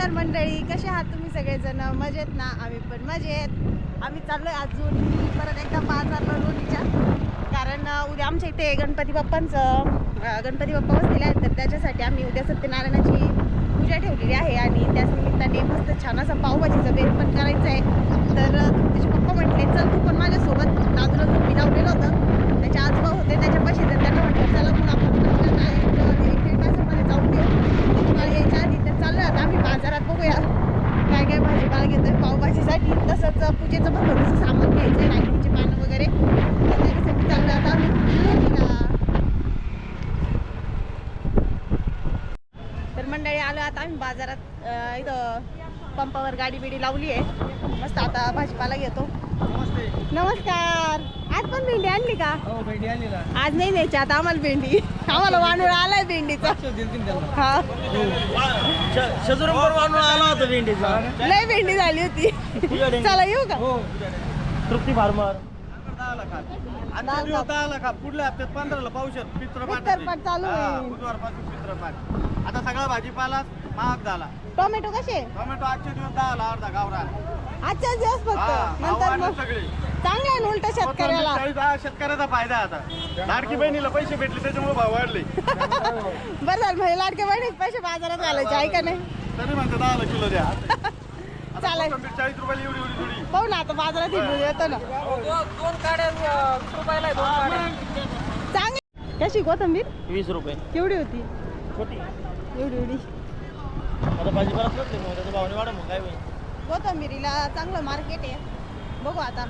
नमस्कार मंडळी कसे आहात तुम्ही सगळेजण? मजेत ना? आम्ही पण मजेत. आम्ही चाललोय अजून परत एकदा बाजारला लोणीच्या कारण उद्या आमच्या इथे गणपती बाप्पांचं गणपती बाप्पा बसलेले आहेत तर त्याच्यासाठी आम्ही उद्या सत्यनारायणाची पूजा ठेवलेली आहे आणि त्याच निमित्ताने मस्त छान असा पावभाजीचा बेल पण करायचा आहे तर तिचे त्याचे पप्पा म्हटले चल तू पण माझ्यासोबत दादूला झोपी लावलेलं होतं त्याचे आजोबा होते त्याच्यापाशी तर त्यांना म्हटलं चला मग आपण पटकन एक एक दीड तासामध्ये जाऊन येऊ तुम्हाला यायच्या आधी तर चाललं आता आम्ही बाजारात बघूया काय काय घेतोय पावभाजीसाठी. तसंच पूजेचं पण थोडंसं सामान घ्यायचं आहे नागलीची पानं वगैरे. त्याच्यासाठी चाललं आता. आम्ही तर मंडळी आलो आता आम्ही बाजारात इथं पंपावर गाडी बिडी लावली आहे. मस्त आता भाजीपाला घेतो. नमस्ते. नमस्कार. आज पण भेंडी आणली का? हो आज नाही न्यायची आता आम्हाला भेंडी. आम्हाला वानूळ आलाय भेंडीचा. हा. आला होता भेंडीचा. लय भेंडी झाली होती. चला येऊ का? हो. तृप्ती फार्मर. दहा लाखात दहा आजच्या दिवस लाख. दहा लाखात पुढल्या हप्त्यात पंधराला चालू आहे. बुधवारपासून पित्रपाठ. आता सगळा भाजीपाला महाग झाला. टोमॅटो कसे? टोमॅटो आजचे दिवस दहाला अर्धा गावरा आजच्याच दिवस फक्त. हा, नंतर मग सगळे. चांगलं आहे ना उलट शेतकऱ्याला. चाळीस हा शेतकऱ्याचा फायदा आहे आता. लाडकी बहिणीला पैसे भेटले त्याच्यामुळे भाव वाढले. बरं झालं म्हणजे लाडके बहिणीचे पैसे बाजारात घालायचे आहे का नाही? तरी म्हणते दहाला किलो द्या. कोथिंबीर चाळीस रुपयाला एवढी एवढी थोडी पाहू ना आता बाजारात हिंडून येतो ना. चांगली. कशी कोथंबीर? वीस रुपये. केवढी होती? छोटी. एवढी एवढी. आता भाजीपाला सुटले मग त्याच्या भावने वाढ मग काय होईल? कोथंबीरीला चांगलं मार्केट आहे. बघू आता.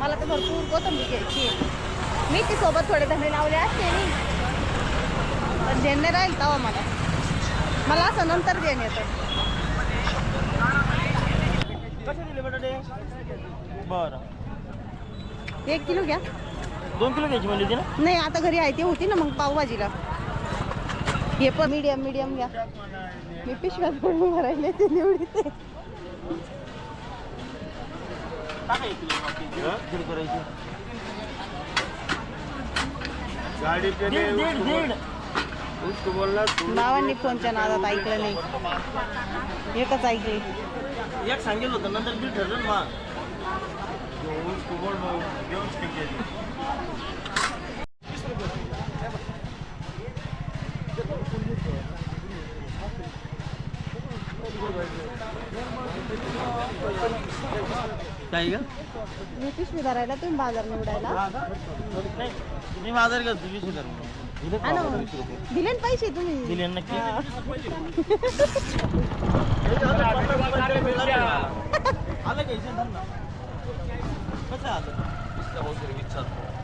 मला तर भरपूर कोथंबीर घ्यायची आहे. मेथी सोबत थोडे धने लावले असते मी. पण झेंडे राहील तवा मला. मला असं नंतर घेऊन येतं. कसे दिले बटाटे? बरं. एक किलो घ्या. दोन किलो घ्यायची म्हणली होती ना? नाही आता घरी आहे ती होती ना मग पावभाजीला. हे पण मीडियम मीडियम घ्या. मी पिशव्यात पडून भरायले ते निवडी ते. गाडी दीड दीड. बाबांनी फोनच्या नादात ऐकलं नाही. एकच ऐकली. एक सांगेल होतं नंतर दीड ठरलं ना बोल काय मी पिशवी धरायला तुम्ही बाजार निवडायला? नाही मी बाजार करतो वीस हजार दिले ना. पैसे तुम्ही. दिले नक्की. आलं घ्यायचं ना कसं आलं?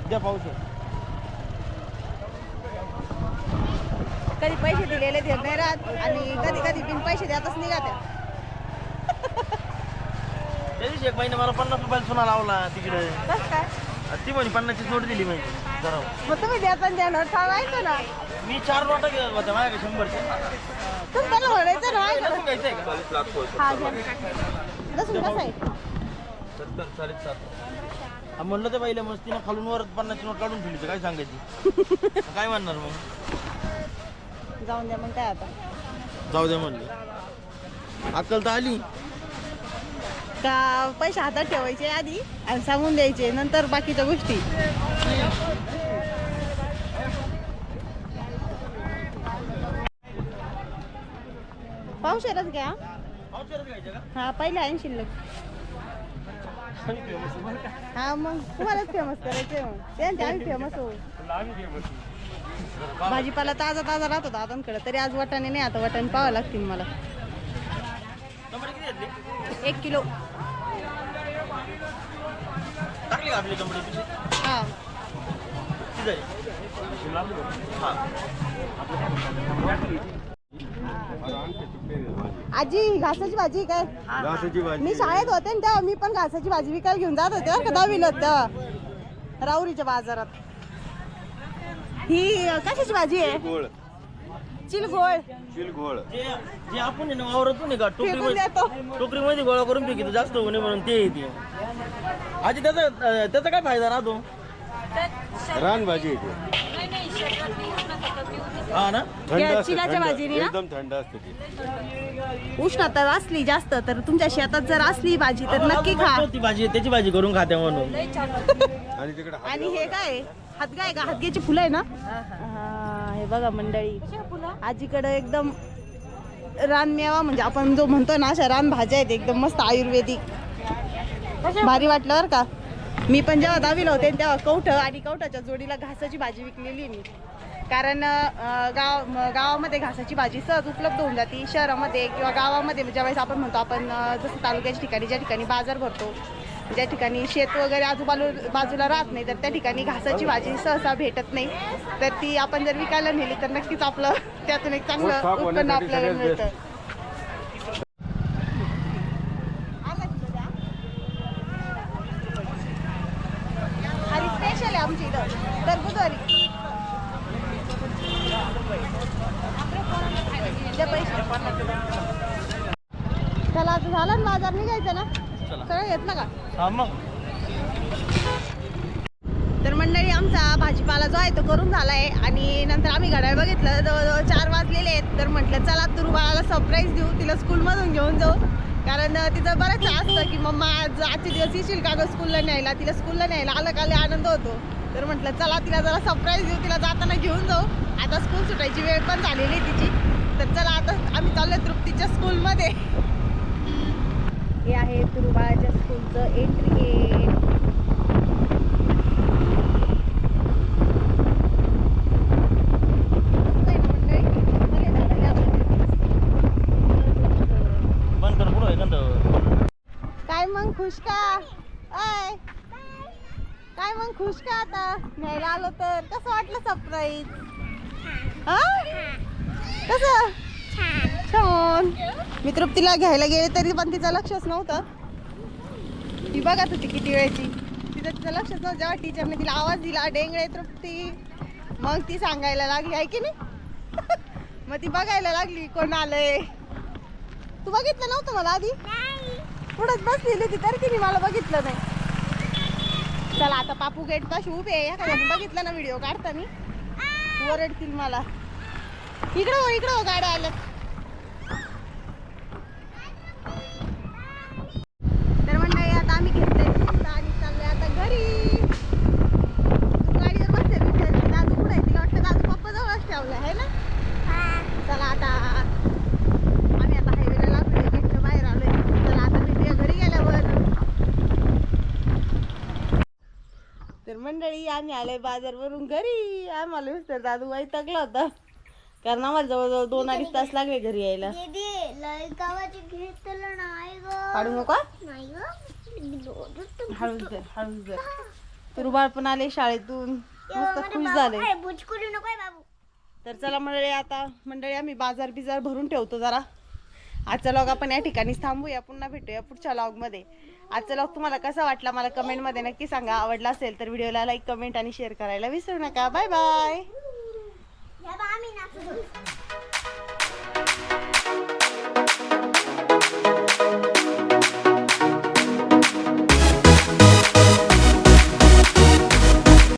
द्या पाऊस कधी पैसे दिलेले देत नाही राहत आणि कधी कधी बिन पैसे देतच निघात्या. त्या दिवशी एक महिने मला पन्नास रुपयाला सोना लावला तिकडे. कसं काय? ती म्हणे पन्नासची जोड दिली म्हणजे जरा. मग तुम्ही देता देणार सांगायचं ना? मी चार नोटा घेत शंभरचे. तुम्ही त्याला म्हणायचं ना ऐका. लसूण घ्यायचंय का? हा घ्या. लसूण कसं आहे? सत्तर साडेसात हा म्हणलं तर पहिले मस्तीनं खालून वर पन्नासची नोट काढून ठेवली काय सांगायची? काय म्हणणार मग? जाऊन द्या मग काय आता. जाऊ दे म्हणलं. अक्कल तर आली. का पैसे हातात ठेवायचे आधी आणि सांगून द्यायचे नंतर बाकीच्या गोष्टी. पावशेरच घ्या. का हा पहिले आहे शिल्लक. हा मग तुम्हालाच फेमस करायचे मग. त्यांच्या आम्ही फेमस हो भाजीपाला ताजा ताजा राहतो दादांकडे तरी आज वाटाणे नाही आता वाटाणे पाहावं लागतील मला. एक किलो टाकली का आपली हा. हा. आजी घासाची भाजी काय? घासाची भाजी. मी शाळेत होते ना तेव्हा मी पण घासाची भाजी विकायला घेऊन जात होते बरं का दहावीला तेव्हा राऊरीच्या बाजारात. ही कशाची भाजी आहे? गोळ. चिलगोळ चिलघोळ जे जे आपण आहे ना वावरातून आहे का फेकून टोकरीमध्ये देतो. टोकरीमध्ये गोळा करून फेकितो जास्त होणे म्हणून ते येते आजी त्याचा अं, त्याचा काय फायदा राहतो? नका हा ना? थंड या असते, चिलाच्या थंड. भाजीने ना? एकदम थंड असते ती. उष्णता असली जास्त तर तुमच्या शेतात जर असली भाजी तर नक्की खा. ती भाजी त्याची भाजी करून खाते म्हणून. आणि तिकडे आणि हे काय? हातगाय का? हातग्याची फुलं आहे ना? हा, हे. बघा मंडळी. आजीकडे एकदम रानमेवा म्हणजे आपण जो म्हणतो ना अशा रान भाज्या आहेत एकदम मस्त आयुर्वेदिक. भारी वाटलं बरं का? मी पण जेव्हा दहावीला होते तेव्हा कवठ आणि कवठाच्या जोडीला घासाची भाजी विकलेली मी. कारण गाव गावामध्ये घासाची भाजी सहज उपलब्ध होऊन जाते. शहरामध्ये किंवा गावामध्ये ज्यावेळेस आपण म्हणतो आपण जसं तालुक्याच्या ठिकाणी ज्या ठिकाणी बाजार भरतो ज्या ठिकाणी शेत वगैरे आजूबाजू बाजूला राहत नाही तर त्या ठिकाणी घासाची भाजी सहसा भेटत नाही. तर ती आपण जर विकायला नेली तर नक्कीच आपलं त्यातून एक चांगलं उत्पन्न आपल्याला मिळतं. स्पेशल आहे आमची इथं. आता झाला ना बाजार निघायचं ना? का? मग. तर मंडळी आमचा भाजीपाला जो आहे तो करून झाला आहे आणि नंतर आम्ही घड्याळ बघितलं. जवळजवळ चार वाजलेले आहेत. तर म्हटलं चला तुरू बाळाला सरप्राईज देऊ. तिला स्कूलमधून घेऊन जाऊ. कारण तिचं बरंच असतं की मम्मा आज आजचे दिवस येशील का गं स्कूलला न्यायला? तिला स्कूलला न्यायला आलं का आनंद होतो. तर म्हटलं चला तिला जरा सरप्राईज देऊ. तिला जाताना घेऊन जाऊ. आता स्कूल सुटायची वेळ पण झालेली आहे तिची. तर चला आता आम्ही चाललोय तृप्तीच्या स्कूलमध्ये हे आहे तुरुबाळाच्या स्कूलचं एंट्री गेट काय मग खुश का? अय काय मग खुश का आता? न्यायला आलो तर. कसं वाटलं सरप्राईज कसं? छान. मी तृप्तीला घ्यायला गेले तरी पण तिचं लक्षच नव्हतं. ती बघत होती किती वेळची. तिचं तिचं लक्षच नव्हतं. जेव्हा टीचरने तिला आवाज दिला डेंगळे तृप्ती. मग ती सांगायला लागली आहे की नाही? मग ती बघायला लागली कोण आलंय? तू बघितलं नव्हतं मला आधी? पुढंच बसलेली होती तर तिने मला बघितलं नाही. चला आता पापू गेट पाशी उभे आहे. बघितलं ना व्हिडिओ काढताना? ओरडतील मला. इकडं हो इकडं हो गाड्या आल्यात तर मंडळी आता आम्ही घेतले दूध आणि चाललोय आता घरी. तू गाडीवर बसते विचारते दादू कुठे तिला वाटतं दादू पप्पा जवळच ठेवला आहे ना? चला आता आम्ही आता हायवेला लागलोय गेटच्या बाहेर आलोय. चला आता भेटूया घरी गेल्यावर. तर मंडळी आम्ही आलोय बाजारवरून घरी. आम्हाला मिस्टर दादू वैतागला होता. कारण आम्हाला जवळजवळ दोन अडीच तास लागले घरी यायला. दीदी लय गावाची घेतलं नाही ग. काढू नका? नाही ग. हळूच आले शाळेतून. मस्त खुश झाले. बाबू. तर चला मंडळी आता मंडळी आम्ही बाजार बिजार भरून ठेवतो जरा. आजचा लॉग आपण या ठिकाणीच थांबूया. पुन्हा भेटूया पुढच्या लॉगमध्ये आजचा लॉग तुम्हाला कसा वाटला मला कमेंटमध्ये नक्की सांगा. आवडला असेल तर व्हिडिओला लाईक कमेंट आणि शेअर करायला विसरू नका. Bye bye 你把阿妹拿出去。